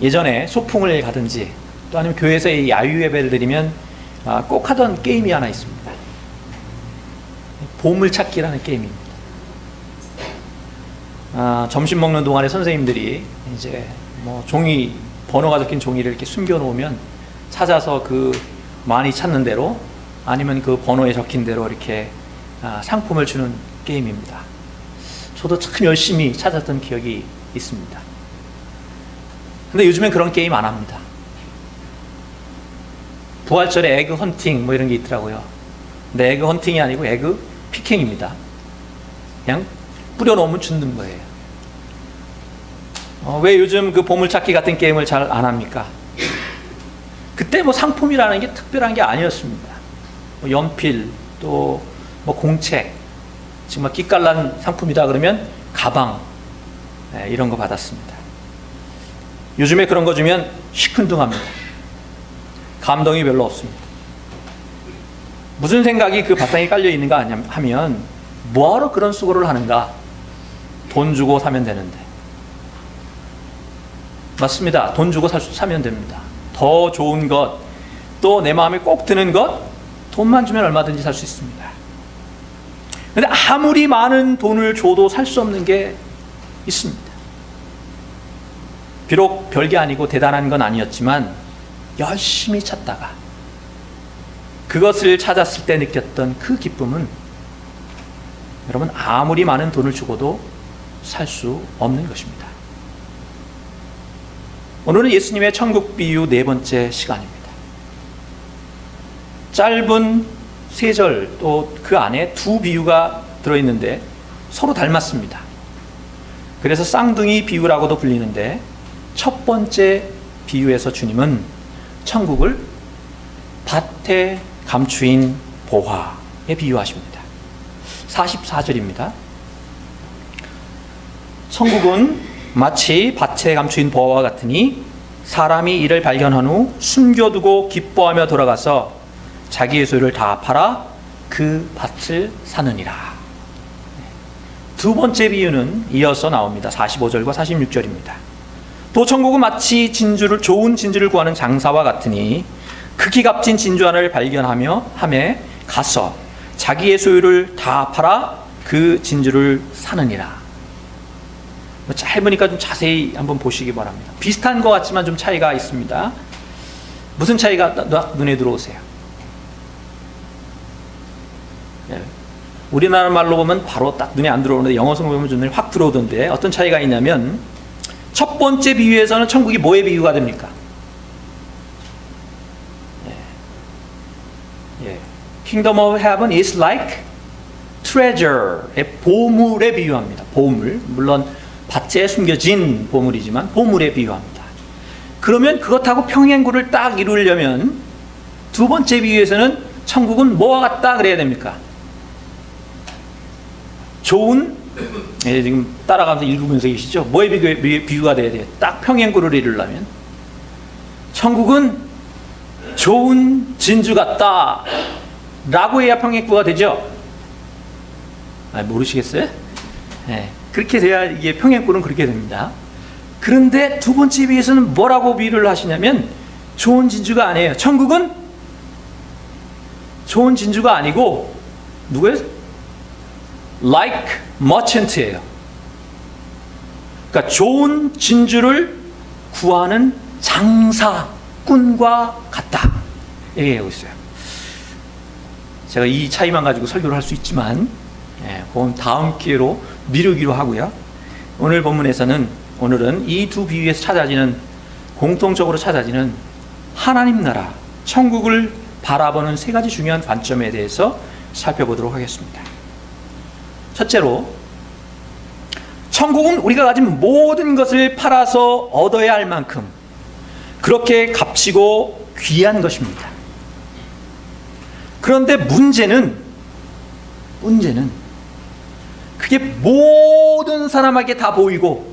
예전에 소풍을 가든지 또 아니면 교회에서 이 야유 예배를 드리면 아, 꼭 하던 게임이 하나 있습니다. 보물 찾기라는 게임입니다. 아, 점심 먹는 동안에 선생님들이 이제 뭐 종이 번호가 적힌 종이를 이렇게 숨겨 놓으면 찾아서 그 많이 찾는 대로 아니면 그 번호에 적힌 대로 이렇게 아, 상품을 주는 게임입니다. 저도 참 열심히 찾았던 기억이 있습니다. 근데 요즘엔 그런 게임 안 합니다. 부활절에 에그 헌팅 뭐 이런 게 있더라고요. 근데 에그 헌팅이 아니고 에그 피킹입니다. 그냥 뿌려놓으면 죽는 거예요. 어, 왜 요즘 그 보물찾기 같은 게임을 잘 안 합니까? 그때 뭐 상품이라는 게 특별한 게 아니었습니다. 뭐 연필 또 뭐 공책 정말 끼깔난 상품이다 그러면 가방 네, 이런 거 받았습니다. 요즘에 그런 거 주면 시큰둥합니다. 감동이 별로 없습니다. 무슨 생각이 그 바탕에 깔려 있는가 하면 뭐하러 그런 수고를 하는가? 돈 주고 사면 되는데. 맞습니다. 돈 주고 살 수, 사면 됩니다. 더 좋은 것, 또 내 마음에 꼭 드는 것, 돈만 주면 얼마든지 살 수 있습니다. 근데 아무리 많은 돈을 줘도 살 수 없는 게 있습니다. 비록 별게 아니고 대단한 건 아니었지만 열심히 찾다가 그것을 찾았을 때 느꼈던 그 기쁨은 여러분 아무리 많은 돈을 주고도 살 수 없는 것입니다. 오늘은 예수님의 천국 비유 네 번째 시간입니다. 짧은 세 절 또 그 안에 두 비유가 들어있는데 서로 닮았습니다. 그래서 쌍둥이 비유라고도 불리는데 첫 번째 비유에서 주님은 천국을 밭에 감추인 보화에 비유하십니다. 44절입니다. 천국은 마치 밭에 감추인 보화와 같으니 사람이 이를 발견한 후 숨겨두고 기뻐하며 돌아가서 자기의 소유를 다 팔아 그 밭을 사느니라. 두 번째 비유는 이어서 나옵니다. 45절과 46절입니다. 또 천국은 마치 진주를 좋은 진주를 구하는 장사와 같으니 크기 값진 진주 하나를 발견하며 함에 가서 자기의 소유를 다 팔아 그 진주를 사느니라. 뭐 짧으니까 좀 자세히 한번 보시기 바랍니다. 비슷한 것 같지만 좀 차이가 있습니다. 무슨 차이가 딱 눈에 들어오세요? 예. 우리나라 말로 보면 바로 딱 눈에 안 들어오는데 영어 성경 보면 눈에 확 들어오던데 어떤 차이가 있냐면 첫 번째 비유에서는 천국이 뭐의 비유가 됩니까? 예. 예. Kingdom of Heaven is like treasure의 보물에 비유합니다. 보물. 물론 밭에 숨겨진 보물이지만 보물에 비유합니다. 그러면 그것하고 평행구를 딱 이루려면 두 번째 비유에서는 천국은 뭐와 같다 그래야 됩니까? 좋은 예, 지금 따라가면서 읽으면서 계시죠? 뭐에 비교, 비- 비유가 돼야 돼요? 딱 평행구를 이루려면 천국은 좋은 진주 같다 라고 해야 평행구가 되죠? 아, 모르시겠어요? 예, 그렇게 돼야 이게 평행구는 그렇게 됩니다. 그런데 두 번째 비유에서는 뭐라고 비유를 하시냐면 좋은 진주가 아니에요. 천국은 좋은 진주가 아니고 누구예요? Like merchant예요. 그러니까 좋은 진주를 구하는 장사꾼과 같다. 얘기하고 있어요. 제가 이 차이만 가지고 설교를 할 수 있지만, 예, 그건 다음 기회로 미루기로 하고요. 오늘 본문에서는 오늘은 이 두 비유에서 찾아지는 공통적으로 찾아지는 하나님 나라, 천국을 바라보는 세 가지 중요한 관점에 대해서 살펴보도록 하겠습니다. 첫째로 천국은 우리가 가진 모든 것을 팔아서 얻어야 할 만큼 그렇게 값지고 귀한 것입니다. 그런데 문제는 문제는 그게 모든 사람에게 다 보이고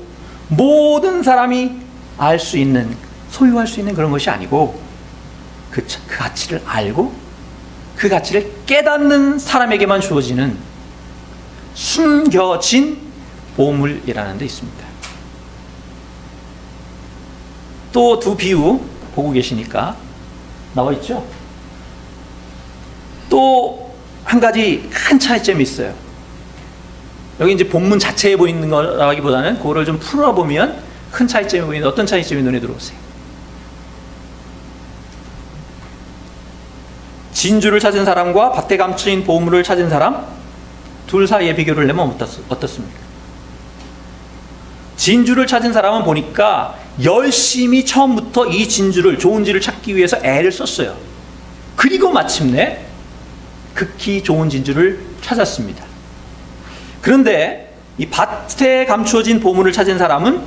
모든 사람이 알 수 있는 소유할 수 있는 그런 것이 아니고 그, 차- 그 가치를 알고 그 가치를 깨닫는 사람에게만 주어지는 숨겨진 보물이라는 데 있습니다. 또 두 비유 보고 계시니까 나와 있죠? 또 한 가지 큰 차이점이 있어요. 여기 이제 본문 자체에 보이는 거라기보다는 그거를 좀 풀어보면 큰 차이점이 보이는데 어떤 차이점이 눈에 들어오세요? 진주를 찾은 사람과 밭에 감추인 보물을 찾은 사람 둘 사이의 비교를 내면 어떻- 어떻습니까? 진주를 찾은 사람은 보니까 열심히 처음부터 이 진주를 좋은 진주를 찾기 위해서 애를 썼어요. 그리고 마침내 극히 좋은 진주를 찾았습니다. 그런데 이 밭에 감추어진 보물을 찾은 사람은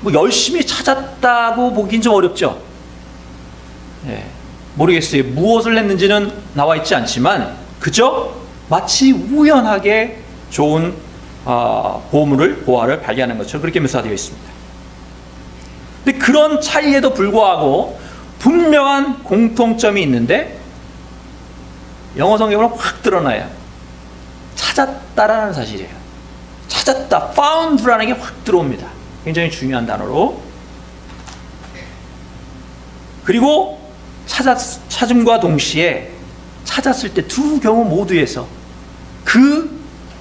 뭐 열심히 찾았다고 보긴 좀 어렵죠. 예, 모르겠어요. 무엇을 했는지는 나와 있지 않지만 그저 마치 우연하게 좋은 어, 보물을 보화를 발견한 것처럼 그렇게 묘사되어 있습니다. 근데 그런 차이에도 불구하고 분명한 공통점이 있는데 영어 성경으로 확 드러나요. 찾았다라는 사실이에요. 찾았다, found라는 게 확 들어옵니다. 굉장히 중요한 단어로. 그리고 찾았, 찾음과 동시에 찾았을 때 두 경우 모두에서 그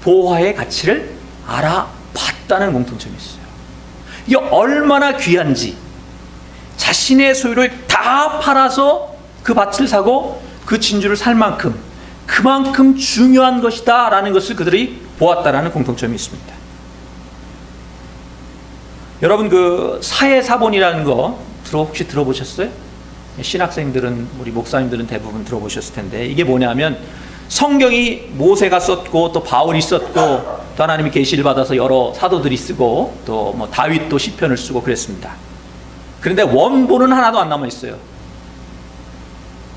보화의 가치를 알아봤다는 공통점이 있어요. 이게 얼마나 귀한지 자신의 소유를 다 팔아서 그 밭을 사고 그 진주를 살 만큼 그만큼 중요한 것이다 라는 것을 그들이 보았다라는 공통점이 있습니다. 여러분 그 사회사본이라는 거 들어 혹시 들어보셨어요? 신학생들은 우리 목사님들은 대부분 들어보셨을 텐데 이게 뭐냐면 성경이 모세가 썼고 또 바울이 썼고 또 하나님이 계시를 받아서 여러 사도들이 쓰고 또 뭐 다윗도 시편을 쓰고 그랬습니다. 그런데 원본은 하나도 안 남아 있어요.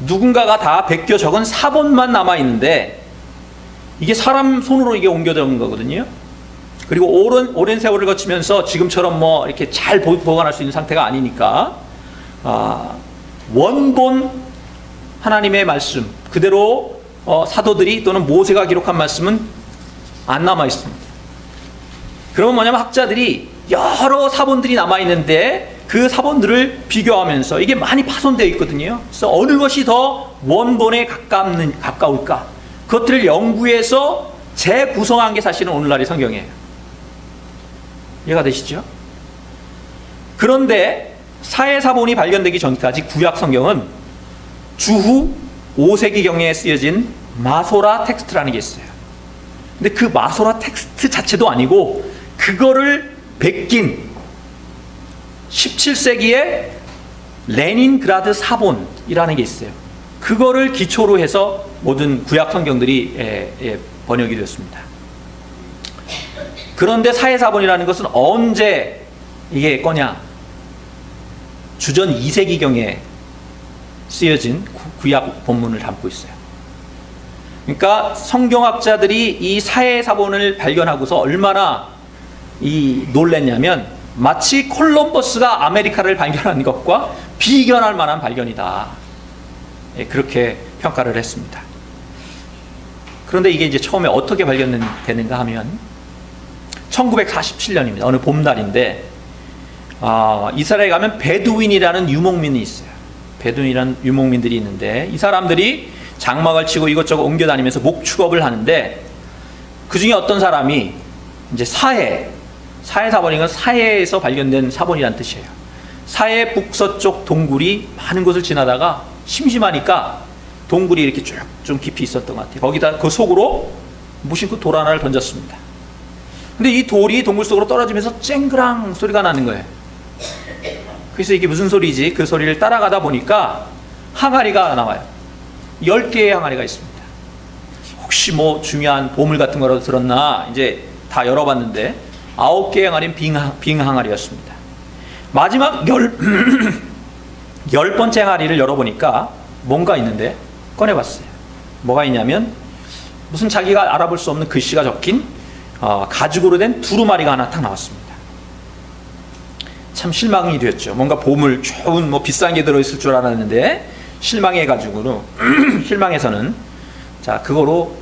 누군가가 다 베껴 적은 사본만 남아 있는데 이게 사람 손으로 이게 옮겨 적은 거거든요. 그리고 오랜 오랜 세월을 거치면서 지금처럼 뭐 이렇게 잘 보- 보관할 수 있는 상태가 아니니까 아, 원본 하나님의 말씀 그대로 어, 사도들이 또는 모세가 기록한 말씀은 안 남아 있습니다. 그러면 뭐냐면 학자들이 여러 사본들이 남아 있는데 그 사본들을 비교하면서 이게 많이 파손되어 있거든요. 그래서 어느 것이 더 원본에 가깝는 가까울까? 그것들을 연구해서 재구성한 게 사실은 오늘날의 성경이에요. 이해가 되시죠? 그런데 사회사본이 발견되기 전까지 구약 성경은 주후 5세기경에 쓰여진 마소라 텍스트라는 게 있어요. 근데 그 마소라 텍스트 자체도 아니고 그거를 베낀 17세기의 레닌그라드 사본이라는 게 있어요. 그거를 기초로 해서 모든 구약 성경들이 예, 예, 번역이 되었습니다. 그런데 사회사본이라는 것은 언제 이게 거냐? 주전 2세기경에 쓰여진 구- 구약 본문을 담고 있어요. 그러니까 성경학자들이 이 사회사본을 발견하고서 얼마나 이 놀랬냐면 마치 콜럼버스가 아메리카를 발견한 것과 비견할 만한 발견이다. 예, 그렇게 평가를 했습니다. 그런데 이게 이제 처음에 어떻게 발견되는가 하면 1947년입니다. 어느 봄날인데 아, 이스라엘에 가면 베두인이라는 유목민이 있어요. 베두인이라는 유목민들이 있는데 이 사람들이 장막을 치고 이것저것 옮겨 다니면서 목축업을 하는데 그 중에 어떤 사람이 이제 사해 사해 사본인 건 사해에서 발견된 사본이란 뜻이에요. 사해 북서쪽 동굴이 많은 곳을 지나다가 심심하니까 동굴이 이렇게 쭉 좀 깊이 있었던 것 같아요. 거기다 그 속으로 무심코 돌 하나를 던졌습니다. 근데 이 돌이 동굴 속으로 떨어지면서 쨍그랑 소리가 나는 거예요. 그래서 이게 무슨 소리지? 그 소리를 따라가다 보니까 항아리가 나와요. 10개의 항아리가 있습니다. 혹시 뭐 중요한 보물 같은 거라도 들었나? 이제 다 열어봤는데 9개의 항아리는 빙, 빙 항아리였습니다. 마지막 열, 열 번째 항아리를 열어보니까 뭔가 있는데 꺼내봤어요. 뭐가 있냐면 무슨 자기가 알아볼 수 없는 글씨가 적힌 어, 가죽으로 된 두루마리가 하나 딱 나왔습니다. 참 실망이 되었죠. 뭔가 보물 좋은 뭐 비싼 게 들어있을 줄 알았는데 실망해가지고 실망해서는 자 그거로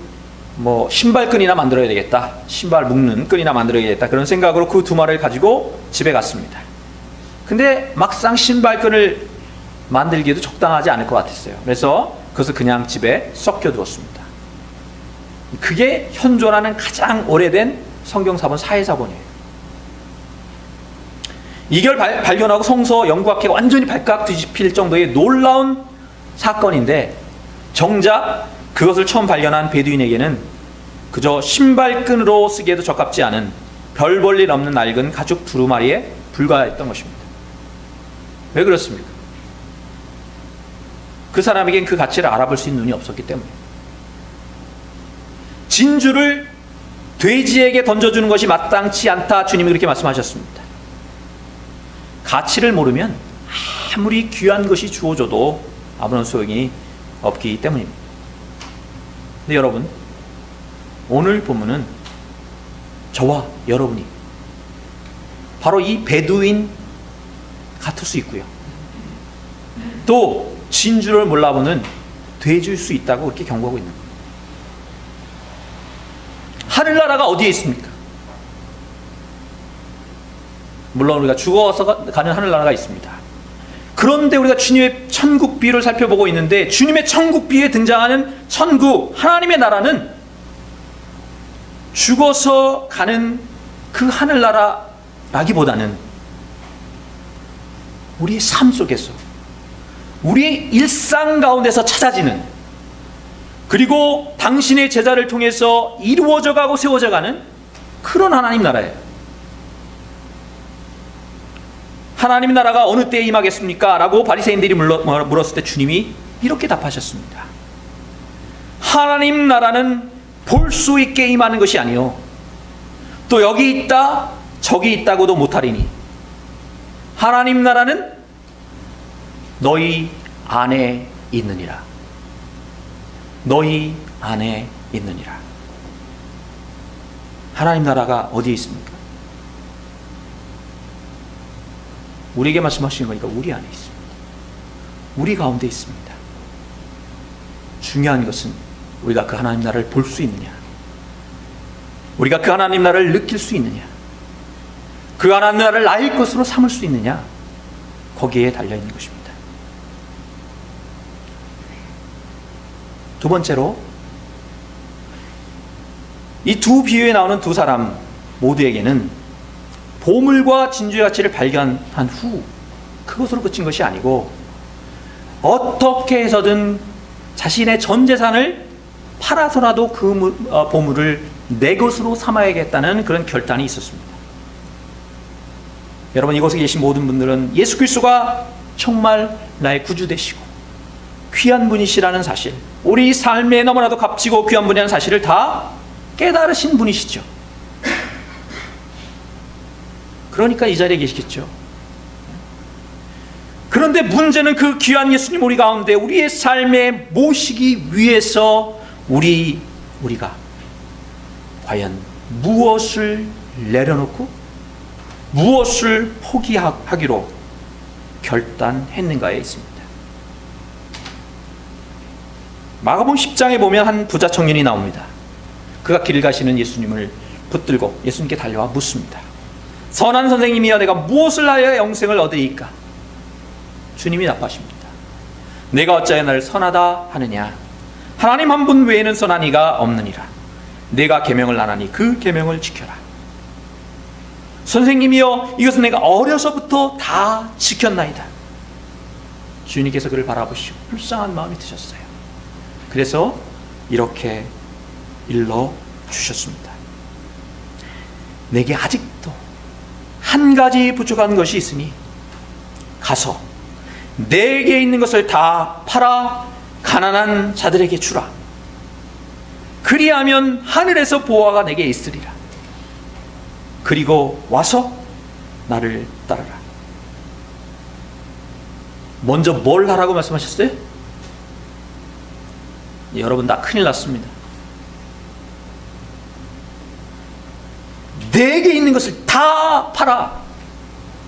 뭐 신발끈이나 만들어야 되겠다. 신발 묶는 끈이나 만들어야 되겠다. 그런 생각으로 그 두 마리를 가지고 집에 갔습니다. 근데 막상 신발끈을 만들기에도 적당하지 않을 것 같았어요. 그래서 그것을 그냥 집에 섞여 두었습니다. 그게 현존하는 가장 오래된 성경사본 사회사본이에요. 이걸 발, 발견하고 성서 연구학회가 완전히 발칵 뒤집힐 정도의 놀라운 사건인데 정작 그것을 처음 발견한 베두인에게는 그저 신발끈으로 쓰기에도 적합지 않은 별 볼 일 없는 낡은 가죽 두루마리에 불과했던 것입니다. 왜 그렇습니까? 그 사람에겐 그 가치를 알아볼 수 있는 눈이 없었기 때문에 진주를 돼지에게 던져주는 것이 마땅치 않다 주님이 그렇게 말씀하셨습니다. 가치를 모르면 아무리 귀한 것이 주어져도 아무런 소용이 없기 때문입니다. 근데 여러분, 오늘 본문은 저와 여러분이 바로 이 베두인 같을 수 있고요. 또 진주를 몰라보는 돼지일 수 있다고 그렇게 경고하고 있는 거예요. 하늘나라가 어디에 있습니까? 물론 우리가 죽어서 가- 가는 하늘나라가 있습니다. 그런데 우리가 주님의 천국 비유를 살펴보고 있는데 주님의 천국 비유에 등장하는 천국 하나님의 나라는 죽어서 가는 그 하늘나라라기보다는 우리의 삶 속에서 우리의 일상 가운데서 찾아지는 그리고 당신의 제자를 통해서 이루어져 가고 세워져 가는 그런 하나님 나라예요. 하나님 나라가 어느 때에 임하겠습니까? 라고 바리새인들이 물러- 물었을 때 주님이 이렇게 답하셨습니다. 하나님 나라는 볼 수 있게 임하는 것이 아니요. 또 여기 있다, 저기 있다고도 못하리니. 하나님 나라는 너희 안에 있느니라. 너희 안에 있느니라. 하나님 나라가 어디에 있습니까? 우리에게 말씀하시는 거니까 우리 안에 있습니다. 우리 가운데 있습니다. 중요한 것은 우리가 그 하나님 나라를 볼 수 있느냐. 우리가 그 하나님 나라를 느낄 수 있느냐. 그 하나님 나라를 나의 것으로 삼을 수 있느냐. 거기에 달려 있는 것입니다. 두 번째로 이 두 비유에 나오는 두 사람 모두에게는 보물과 진주의 가치를 발견한 후 그것으로 그친 것이 아니고 어떻게 해서든 자신의 전 재산을 팔아서라도 그 무- 어, 보물을 내 것으로 삼아야겠다는 그런 결단이 있었습니다. 여러분 이곳에 계신 모든 분들은 예수 그리스도가 정말 나의 구주 되시고 귀한 분이시라는 사실, 우리 삶에 너무나도 값지고 귀한 분이라는 사실을 다 깨달으신 분이시죠. 그러니까 이 자리에 계시겠죠. 그런데 문제는 그 귀한 예수님 우리 가운데 우리의 삶에 모시기 위해서 우리 우리가 과연 무엇을 내려놓고 무엇을 포기하기로 결단했는가에 있습니다. 마가복음 10장에 보면 한 부자 청년이 나옵니다. 그가 길 가시는 예수님을 붙들고 예수님께 달려와 묻습니다. 선한 선생님이여 내가 무엇을 하여 영생을 얻으리까? 주님이 답하십니다. 내가 어찌하여 나를 선하다 하느냐? 하나님 한 분 외에는 선한 이가 없느니라. 내가 계명을 안 하니 그 계명을 지켜라. 선생님이여 이것은 내가 어려서부터 다 지켰나이다. 주님께서 그를 바라보시고 불쌍한 마음이 드셨어요. 그래서 이렇게 일러 주셨습니다. 내게 아직도 한 가지 부족한 것이 있으니 가서 내게 있는 것을 다 팔아 가난한 자들에게 주라. 그리하면 하늘에서 보화가 내게 있으리라. 그리고 와서 나를 따르라. 먼저 뭘 하라고 말씀하셨어요? 여러분 나 큰일 났습니다. 내게 있는 것을 다 팔아.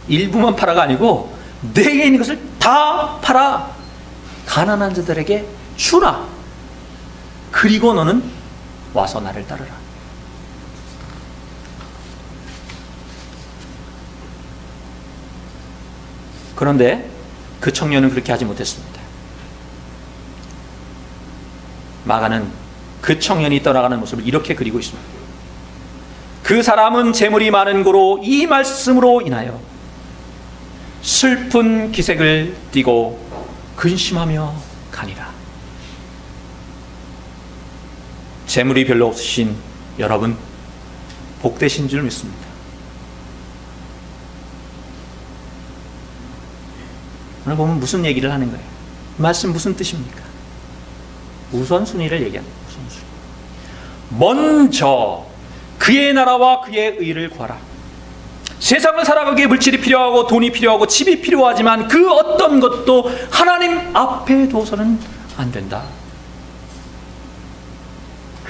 일부만 팔아가 아니고 내게 있는 것을 다 팔아. 가난한 자들에게 주라. 그리고 너는 와서 나를 따르라. 그런데 그 청년은 그렇게 하지 못했습니다. 마가는 그 청년이 떠나가는 모습을 이렇게 그리고 있습니다. 그 사람은 재물이 많은 고로 이 말씀으로 인하여 슬픈 기색을 띠고 근심하며 가니라. 재물이 별로 없으신 여러분 복되신 줄 믿습니다. 오늘 보면 무슨 얘기를 하는 거예요? 말씀 무슨 뜻입니까? 우선순위를 얘기합니다. 우선순위. 먼저 그의 나라와 그의 의를 구하라. 세상을 살아가기에 물질이 필요하고 돈이 필요하고 집이 필요하지만 그 어떤 것도 하나님 앞에 둬서는 안 된다.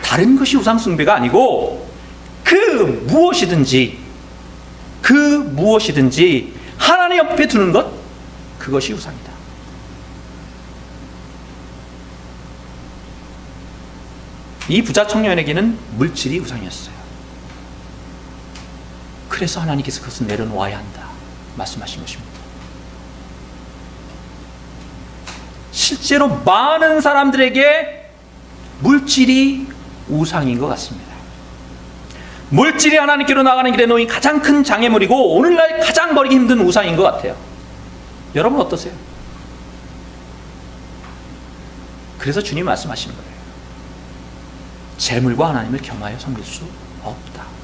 다른 것이 우상숭배가 아니고 그 무엇이든지 그 무엇이든지 하나님 앞에 두는 것 그것이 우상이다. 이 부자 청년에게는 물질이 우상이었어요. 그래서 하나님께서 그것을 내려놓아야 한다. 말씀하신 것입니다. 실제로 많은 사람들에게 물질이 우상인 것 같습니다. 물질이 하나님께로 나가는 길에 놓인 가장 큰 장애물이고 오늘날 가장 버리기 힘든 우상인 것 같아요. 여러분 어떠세요? 그래서 주님 말씀하시는 거예요. 재물과 하나님을 겸하여 섬길 수 없다.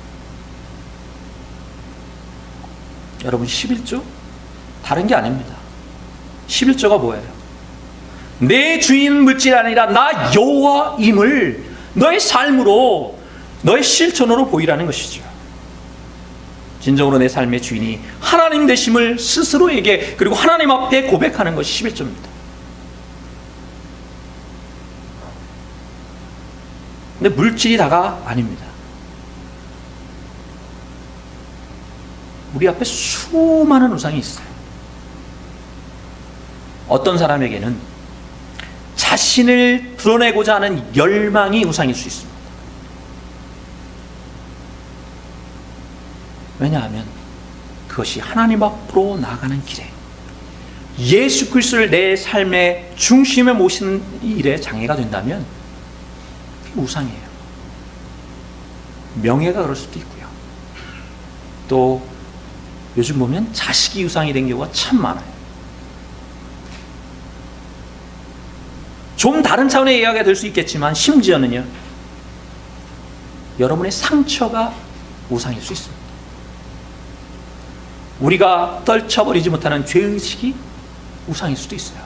여러분 11조 다른 게 아닙니다. 11조가 뭐예요? 내 주인 물질이 아니라 나 여호와임을 너의 삶으로 너의 실천으로 보이라는 것이죠. 진정으로 내 삶의 주인이 하나님 되심을 스스로에게 그리고 하나님 앞에 고백하는 것이 11조입니다. 근데 물질이 다가 아닙니다. 우리 앞에 수많은 우상이 있어요. 어떤 사람에게는 자신을 드러내고자 하는 열망이 우상일 수 있습니다. 왜냐하면 그것이 하나님 앞으로 나가는 길에 예수 그리스도를 내 삶의 중심에 모시는 일에 장애가 된다면 우상이에요. 명예가 그럴 수도 있고요. 또 요즘 보면 자식이 우상이 된 경우가 참 많아요. 좀 다른 차원의 이야기가 될 수 있겠지만 심지어는요. 여러분의 상처가 우상일 수 있습니다. 우리가 떨쳐버리지 못하는 죄의식이 우상일 수도 있어요.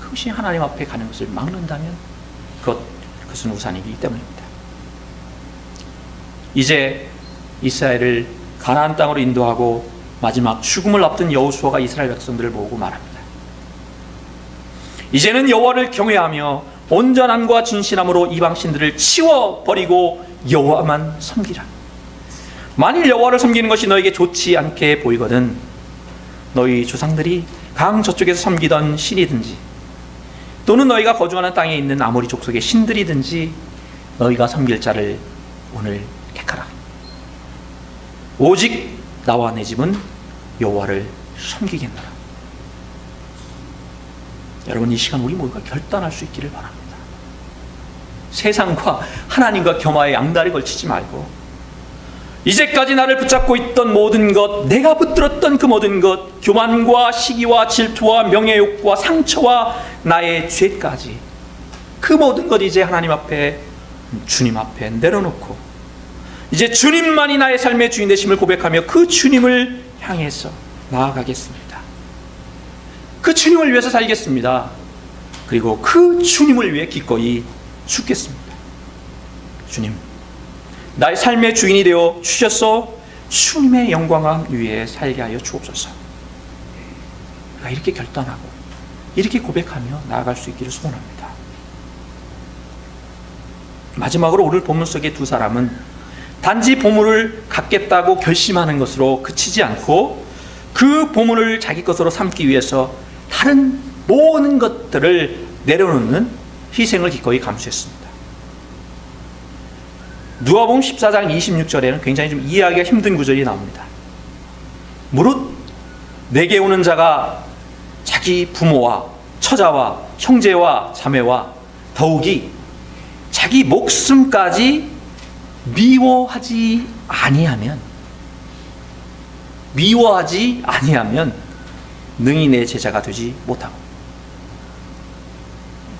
그것이 하나님 앞에 가는 것을 막는다면 그것, 그것은 우상이기 때문입니다. 이제 이스라엘을 가나안 땅으로 인도하고 마지막 죽음을 앞둔 여호수아가 이스라엘 백성들을 모으고 말합니다. 이제는 여호와를 경외하며 온전함과 진실함으로 이방 신들을 치워 버리고 여호와만 섬기라. 만일 여호와를 섬기는 것이 너에게 좋지 않게 보이거든 너희 조상들이 강 저쪽에서 섬기던 신이든지 또는 너희가 거주하는 땅에 있는 아모리 족속의 신들이든지 너희가 섬길 자를 오늘. 오직 나와 내 집은 여호와를 섬기겠노라. 여러분 이 시간 우리 모두가 결단할 수 있기를 바랍니다. 세상과 하나님과 겸하여 양다리 걸치지 말고 이제까지 나를 붙잡고 있던 모든 것, 내가 붙들었던 그 모든 것, 교만과 시기와 질투와 명예욕과 상처와 나의 죄까지 그 모든 것 이제 하나님 앞에 주님 앞에 내려놓고 이제 주님만이 나의 삶의 주인 되심을 고백하며 그 주님을 향해서 나아가겠습니다. 그 주님을 위해서 살겠습니다. 그리고 그 주님을 위해 기꺼이 죽겠습니다. 주님, 나의 삶의 주인이 되어 주셔서 주님의 영광함 위에 살게 하여 주옵소서. 내가 이렇게 결단하고 이렇게 고백하며 나아갈 수 있기를 소원합니다. 마지막으로 오늘 본문 속의 두 사람은 단지 보물을 갖겠다고 결심하는 것으로 그치지 않고 그 보물을 자기 것으로 삼기 위해서 다른 모든 것들을 내려놓는 희생을 기꺼이 감수했습니다. 누가복음 14장 26절에는 굉장히 좀 이해하기가 힘든 구절이 나옵니다. 무릇 내게 오는 자가 자기 부모와 처자와 형제와 자매와 더욱이 자기 목숨까지 미워하지 아니하면 미워하지 아니하면 능히 내 제자가 되지 못하고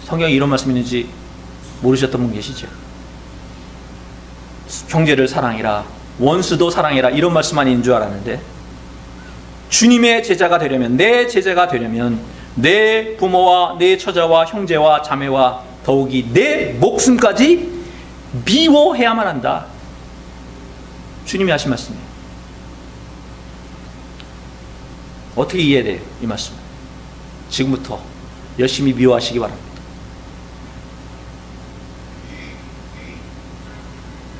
성경에 이런 말씀이 있는지 모르셨던 분 계시죠? 형제를 사랑해라 원수도 사랑해라 이런 말씀만 있는 줄 알았는데 주님의 제자가 되려면 내 제자가 되려면 내 부모와 내 처자와 형제와 자매와 더욱이 내 목숨까지 미워해야만 한다. 주님이 하신 말씀이에요. 어떻게 이해돼요? 이 말씀. 지금부터 열심히 미워하시기 바랍니다.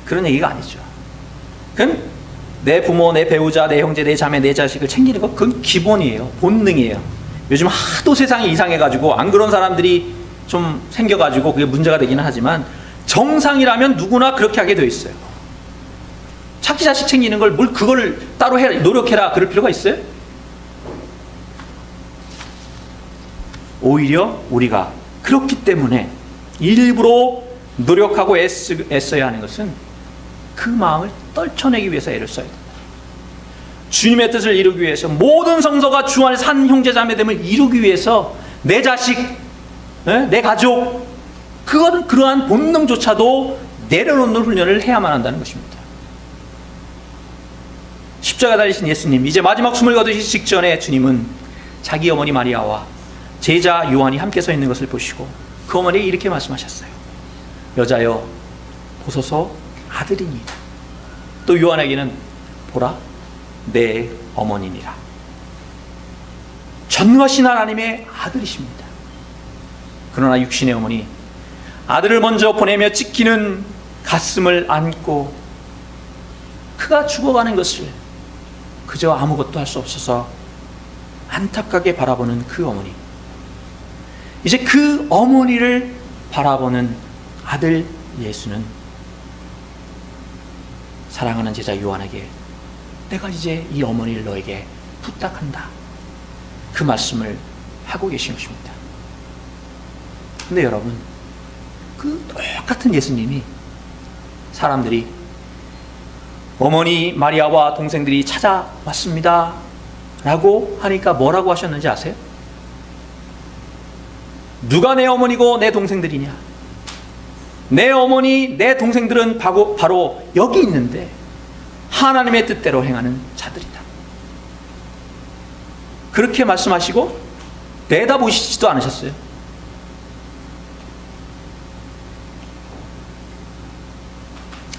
그런 얘기가 아니죠. 그건 내 부모, 내 배우자, 내 형제, 내 자매, 내 자식을 챙기는 거 그건 기본이에요. 본능이에요. 요즘 하도 세상이 이상해가지고 안 그런 사람들이 좀 생겨가지고 그게 문제가 되기는 하지만 정상이라면 누구나 그렇게 하게 되어 있어요. 자기 자식 챙기는 걸 뭘 그걸 따로 해 노력해라 그럴 필요가 있어요? 오히려 우리가 그렇기 때문에 일부러 노력하고 애쓰, 애써야 하는 것은 그 마음을 떨쳐내기 위해서 애를 써야 된다. 주님의 뜻을 이루기 위해서 모든 성서가 주 안에 산 형제자매됨을 이루기 위해서 내 자식, 예? 내 가족, 그거는 그러한 본능조차도 내려놓는 훈련을 해야만 한다는 것입니다. 십자가 달리신 예수님, 이제 마지막 숨을 거두시 직전에 주님은 자기 어머니 마리아와 제자 요한이 함께 서 있는 것을 보시고 그 어머니에 이렇게 말씀하셨어요. 여자여, 보소서 아들이니이다. 또 요한에게는 보라, 내 어머니니라. 전능하신 하나님의 아들이십니다. 그러나 육신의 어머니, 아들을 먼저 보내며 찢기는 가슴을 안고 그가 죽어가는 것을 그저 아무것도 할 수 없어서 안타깝게 바라보는 그 어머니. 이제 그 어머니를 바라보는 아들 예수는 사랑하는 제자 요한에게 내가 이제 이 어머니를 너에게 부탁한다. 그 말씀을 하고 계신 것입니다. 근데 여러분, 그 똑같은 예수님이 사람들이 어머니 마리아와 동생들이 찾아왔습니다. 라고 하니까 뭐라고 하셨는지 아세요? 누가 내 어머니고 내 동생들이냐? 내 어머니, 내 동생들은 바로, 바로 여기 있는데 하나님의 뜻대로 행하는 자들이다. 그렇게 말씀하시고 내다보시지도 않으셨어요.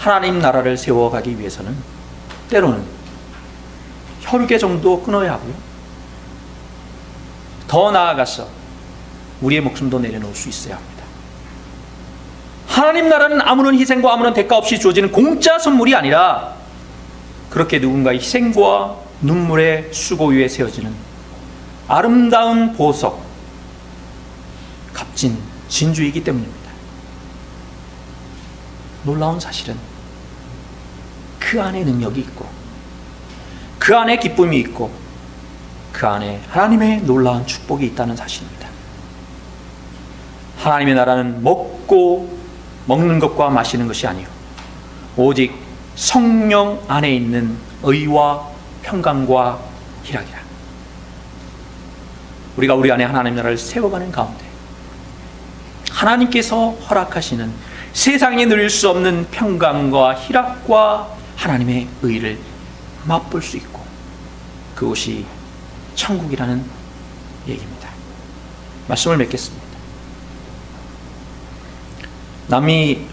하나님 나라를 세워가기 위해서는 때로는 혈육의 정도 끊어야 하고요. 더 나아가서 우리의 목숨도 내려놓을 수 있어야 합니다. 하나님 나라는 아무런 희생과 아무런 대가 없이 주어지는 공짜 선물이 아니라 그렇게 누군가의 희생과 눈물의 수고 위에 세워지는 아름다운 보석, 값진 진주이기 때문입니다. 놀라운 사실은 그 안에 능력이 있고, 그 안에 기쁨이 있고, 그 안에 하나님의 놀라운 축복이 있다는 사실입니다. 하나님의 나라는 먹고 먹는 것과 마시는 것이 아니요 오직 성령 안에 있는 의와 평강과 희락이라. 우리가 우리 안에 하나님 나라를 세워가는 가운데 하나님께서 허락하시는 세상에 누릴 수 없는 평강과 희락과 하나님의 의를 맛볼 수 있고 그곳이 천국이라는 얘기입니다. 말씀을 맺겠습니다. 남미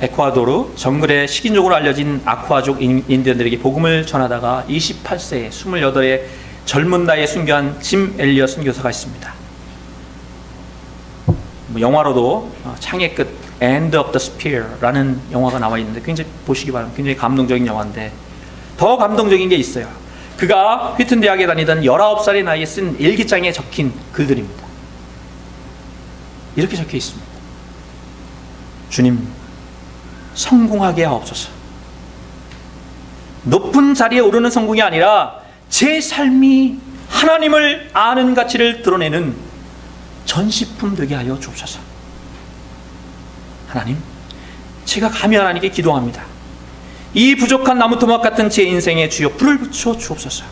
에콰도르 정글의 식인종으로 알려진 아쿠아족 인디언들에게 복음을 전하다가 28세, 28의 젊은 나이에 순교한 짐 엘리엇 선교사가 있습니다. 뭐 영화로도 어, 창의 끝 End of the Spear라는 영화가 나와 있는데 굉장히 보시기 바랍니다. 굉장히 감동적인 영화인데 더 감동적인 게 있어요. 그가 휘튼 대학에 다니던 19살의 나이에 쓴 일기장에 적힌 글들입니다. 이렇게 적혀 있습니다. 주님, 성공하게 하옵소서. 높은 자리에 오르는 성공이 아니라 제 삶이 하나님을 아는 가치를 드러내는 전시품 되게 하여 주옵소서. 하나님, 제가 감히 하나님께 기도합니다. 이 부족한 나무 토막 같은 제 인생에 주여 불을 붙여 주옵소서.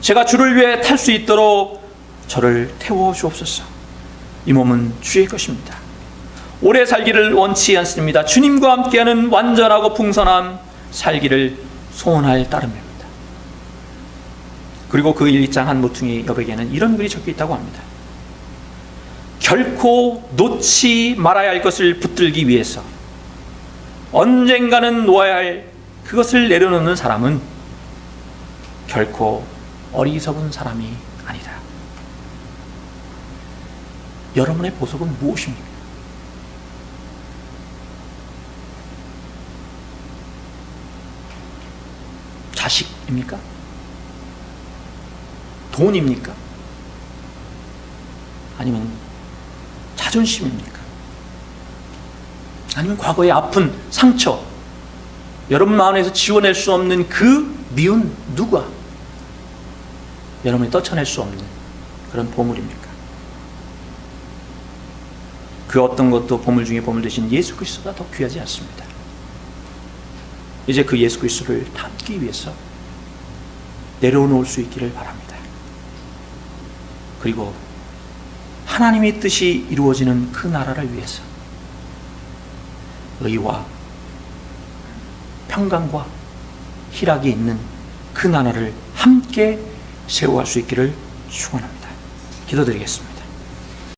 제가 주를 위해 탈 수 있도록 저를 태워 주옵소서. 이 몸은 주의 것입니다. 오래 살기를 원치 않습니다. 주님과 함께하는 완전하고 풍성한 살기를 소원할 따름입니다. 그리고 그 1장 한 모퉁이 여백에는 이런 글이 적혀 있다고 합니다. 결코 놓지 말아야 할 것을 붙들기 위해서 언젠가는 놓아야 할 그것을 내려놓는 사람은 결코 어리석은 사람이 아니다. 여러분의 보석은 무엇입니까? 자식입니까? 돈입니까? 아니면 자존심입니까? 아니면 과거의 아픈 상처, 여러분 마음에서 지워낼 수 없는 그 미운 누가 여러분이 떨쳐낼 수 없는 그런 보물입니까? 그 어떤 것도 보물 중에 보물 대신 예수 그리스도가 더 귀하지 않습니다. 이제 그 예수 그리스도를 담기 위해서 내려놓을 수 있기를 바랍니다. 그리고 하나님의 뜻이 이루어지는 그 나라를 위해서 의와 평강과 희락이 있는 그 나라를 함께 세워갈 수 있기를 축원합니다. 기도드리겠습니다.